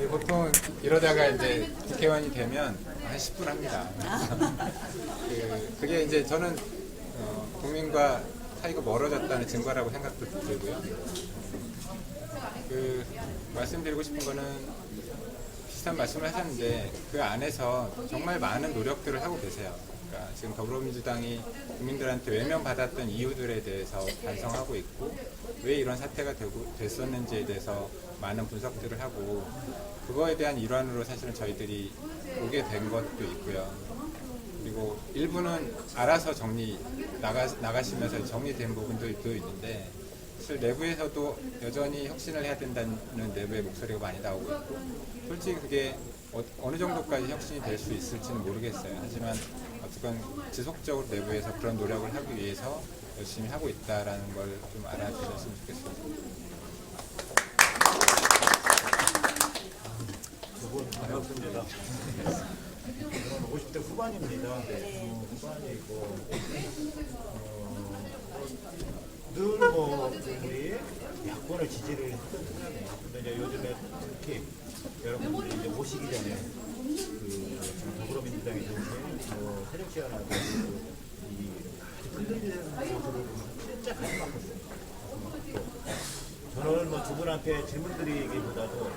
예, 보통 이러다가 이제 국회의원이 되면 한 10분 합니다. 그, 그게 이제 저는 어, 국민과 사이가 멀어졌다는 증거라고 생각도 들고요. 그 말씀드리고 싶은 거는 비슷한 말씀을 하셨는데 그 안에서 정말 많은 노력들을 하고 계세요. 그러니까 지금 더불어민주당이 국민들한테 외면받았던 이유들에 대해서 반성하고 있고 왜 이런 사태가 되고 됐었는지에 대해서 많은 분석들을 하고 그거에 대한 일환으로 사실은 저희들이 오게 된 것도 있고요. 그리고 일부는 알아서 정리 나가 나가시면서 정리된 부분도 또 있는데 사실 내부에서도 여전히 혁신을 해야 된다는 내부의 목소리가 많이 나오고 있고 솔직히 그게 어, 느 정도까지 혁신이 될 수 있을지는 모르겠어요. 하지만 어쨌건 지속적으로 내부에서 그런 노력을 하기 위해서 열심히 하고 있다라는 걸 좀 알아주셨으면 좋겠습니다. 두분 반갑습니다. 저는 50대 후반입니다. 어, 후반이고 어, 늘뭐 우리 야권을 지지를 했던 사람이에요. 근데 이제 요즘에 특히 여러분들이 이제 오시기 전에 그 더불어민주당에 들어오신 뭐 세력 시간하고 이 흔들리는 모습을 보면 진짜 가슴 아팠어요. 저는 뭐 두 분한테 질문 드리기보다도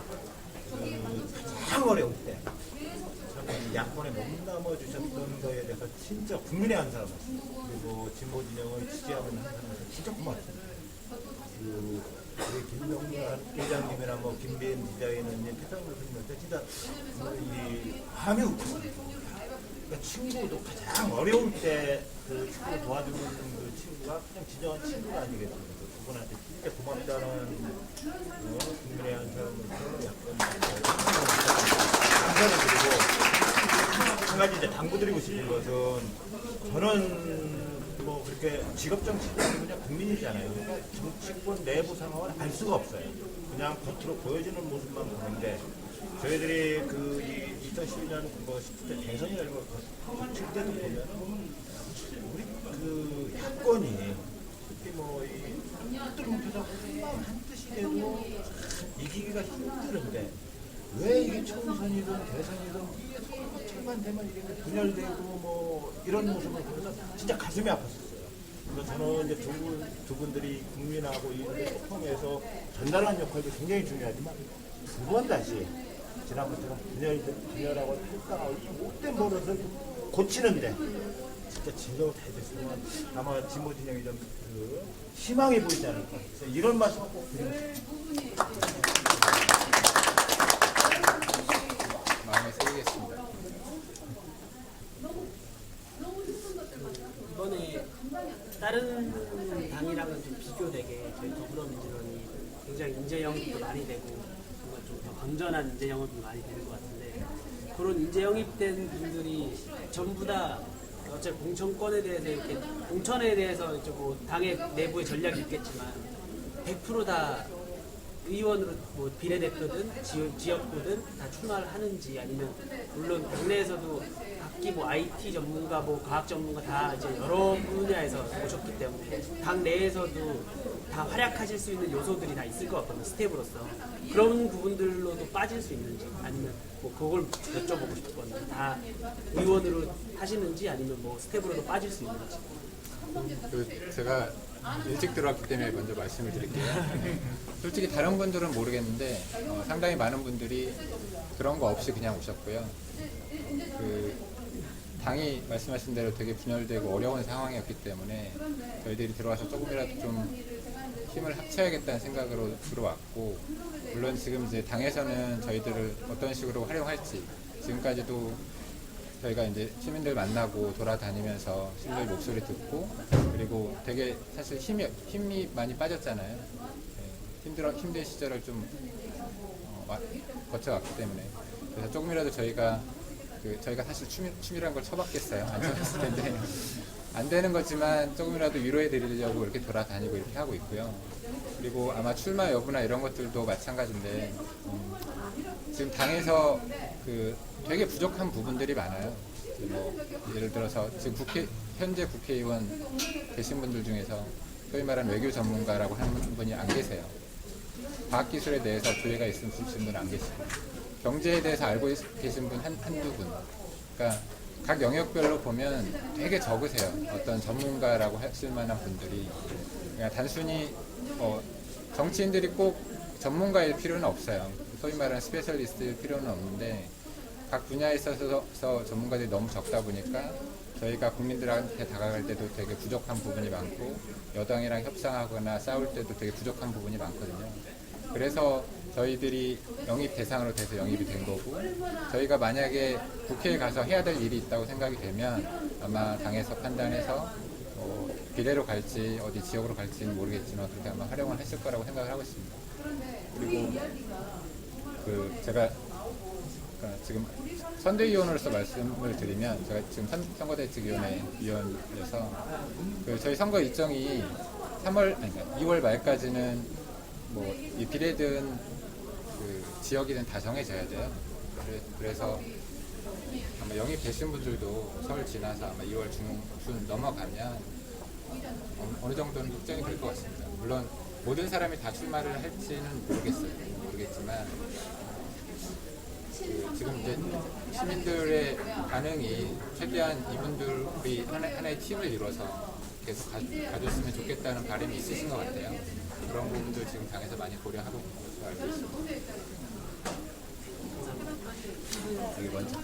그 가장 어려울 때 야권에 못 남아주셨던 거에 대해서 진짜 국민의 한 사람이었어요. 그리고 진보 진영을 지지하는 한 사람으로서 진짜 고맙습니다. 그 우리 김동관 회장님이나 뭐 김빈 디자이너님, 태상을 선생님한테 진짜 이 마음이 웃고 그러니까 친구도 가장 어려울 때 그 친구를 도와주는 그 친구가 그냥 진정한 친구가 아니겠습니까? 그분한테 진짜 고맙다는 어, 국민의 한 사람으로서 약간 감사를 드리고 한 가지 이제 당부드리고 싶은 것은 저는 뭐 그렇게 직업 아니고 그냥 국민이잖아요. 정치권 내부 상황을 알 수가 없어요. 그냥 겉으로 보여지는 모습만 보는데 저희들이 그 2012년 뭐 10대 대선이나 이런 거 거칠 때도 보면 우리 그 야권이 특히 뭐이 뜻들 뭉쳐서 한마음 한뜻이 돼도 참 이기기가 힘드는데 왜 이게 총선이든 대선이든 이게 철만 되면 이게 분열되고 뭐 이런 모습을 보면서 진짜 가슴이 아팠었어요. 그래서 저는 이제 두, 분, 두 분들이 국민하고 이를 통해서 전달하는 역할도 굉장히 중요하지만 두 번 다시 지난번처럼 분열, 분열하고 탈당하고 이 못된 버릇을 고치는데 진짜 진정을 다 됐으면 아마 진보 진영이 좀 그 희망이 보이지 않을까. 그래서 이런 말씀 꼭 싶습니다. 마음에 새기겠습니다. 이번에 다른 당이랑은 좀 비교되게 저희 더불어민주당이 굉장히 인재 영입도 많이 되고 뭔가 좀 더 건전한 인재 영입이 많이 되는 것 같은데 그런 인재 영입된 분들이 전부 다 어차피 공천권에 대해서 이렇게 공천에 대해서 이제 뭐 당의 내부의 전략이 있겠지만 100%다 의원으로 뭐 비례대표든 지역, 지역구든 다 출마를 하는지 아니면 물론 당내에서도 각기 뭐 IT 전문가 뭐 과학 전문가 다 이제 여러 분야에서 오셨기 때문에 당 내에서도 다 활약하실 수 있는 요소들이 다 있을 것 같거든요 스텝으로서. 그런 부분들로도 빠질 수 있는지 아니면 뭐 그걸 여쭤보고 싶었거든요. 다 의원으로 하시는지 아니면 뭐 스텝으로도 빠질 수 있는지. 그 제가 일찍 들어왔기 때문에 먼저 말씀을 드릴게요. 솔직히 다른 분들은 모르겠는데 어, 상당히 많은 분들이 그런 거 없이 그냥 오셨고요. 그 당이 말씀하신 대로 되게 분열되고 어려운 상황이었기 때문에 저희들이 들어와서 조금이라도 좀 힘을 합쳐야겠다는 생각으로 들어왔고 물론 지금 이제 당에서는 저희들을 어떤 식으로 활용할지 지금까지도 저희가 이제 시민들 만나고 돌아다니면서 시민들 목소리 듣고 그리고 되게 사실 힘이 힘이 많이 빠졌잖아요. 네, 힘들어 힘든 시절을 좀 어, 와- 거쳐왔기 때문에 그래서 조금이라도 저희가 그 저희가 사실 춤이, 춤이란 걸 쳐봤겠어요. 안 쳐봤을 텐데 안 되는 거지만 조금이라도 위로해 드리려고 이렇게 돌아다니고 이렇게 하고 있고요. 그리고 아마 출마 여부나 이런 것들도 마찬가지인데 음, 지금 당에서 그 되게 부족한 부분들이 많아요. 뭐 예를 들어서 지금 국회 현재 국회의원 계신 분들 중에서 소위 말하는 외교 전문가라고 하는 분이 안 계세요. 과학기술에 대해서 조예가 있으신 분은 안 계시고 경제에 대해서 알고 있- 계신 분 한, 한두 분 그러니까 각 영역별로 보면 되게 적으세요. 어떤 전문가라고 하실 만한 분들이. 그냥 단순히 어, 정치인들이 꼭 전문가일 필요는 없어요. 소위 말하는 스페셜리스트일 필요는 없는데 각 분야에 있어서 전문가들이 너무 적다 보니까 저희가 국민들한테 다가갈 때도 되게 부족한 부분이 많고 여당이랑 협상하거나 싸울 때도 되게 부족한 부분이 많거든요. 그래서 저희들이 영입 대상으로 돼서 영입이 된 거고 저희가 만약에 국회에 가서 해야 될 일이 있다고 생각이 되면 아마 당에서 판단해서 뭐 비례로 갈지 어디 지역으로 갈지는 모르겠지만 그렇게 아마 활용을 했을 거라고 생각을 하고 있습니다. 그리고 그 제가 그러니까 지금 선대위원으로서 말씀을 드리면 제가 지금 선, 선거대책위원회 위원이어서 그 저희 선거 일정이 3월 아니 그러니까 2월 말까지는 뭐이 비례든 그 지역이든 다 정해져야 돼요. 그래- 그래서 아마 영입되신 분들도 서울 지나서 아마 2월 중 순 넘어가면 어느- 어느 정도는 확정이 될 것 같습니다. 물론 모든 사람이 다 출마를 할지는 모르겠어요. 모르겠지만 그 지금 이제 시민들의 반응이 최대한 이분들이 하나, 하나의 팀을 이뤄서 계속 가, 가졌으면 좋겠다는 바람이 있으신 것 같아요. 그런 부분들 지금 당에서 많이 고려하고 있는 것으로 알고 있습니다. 여기 먼저.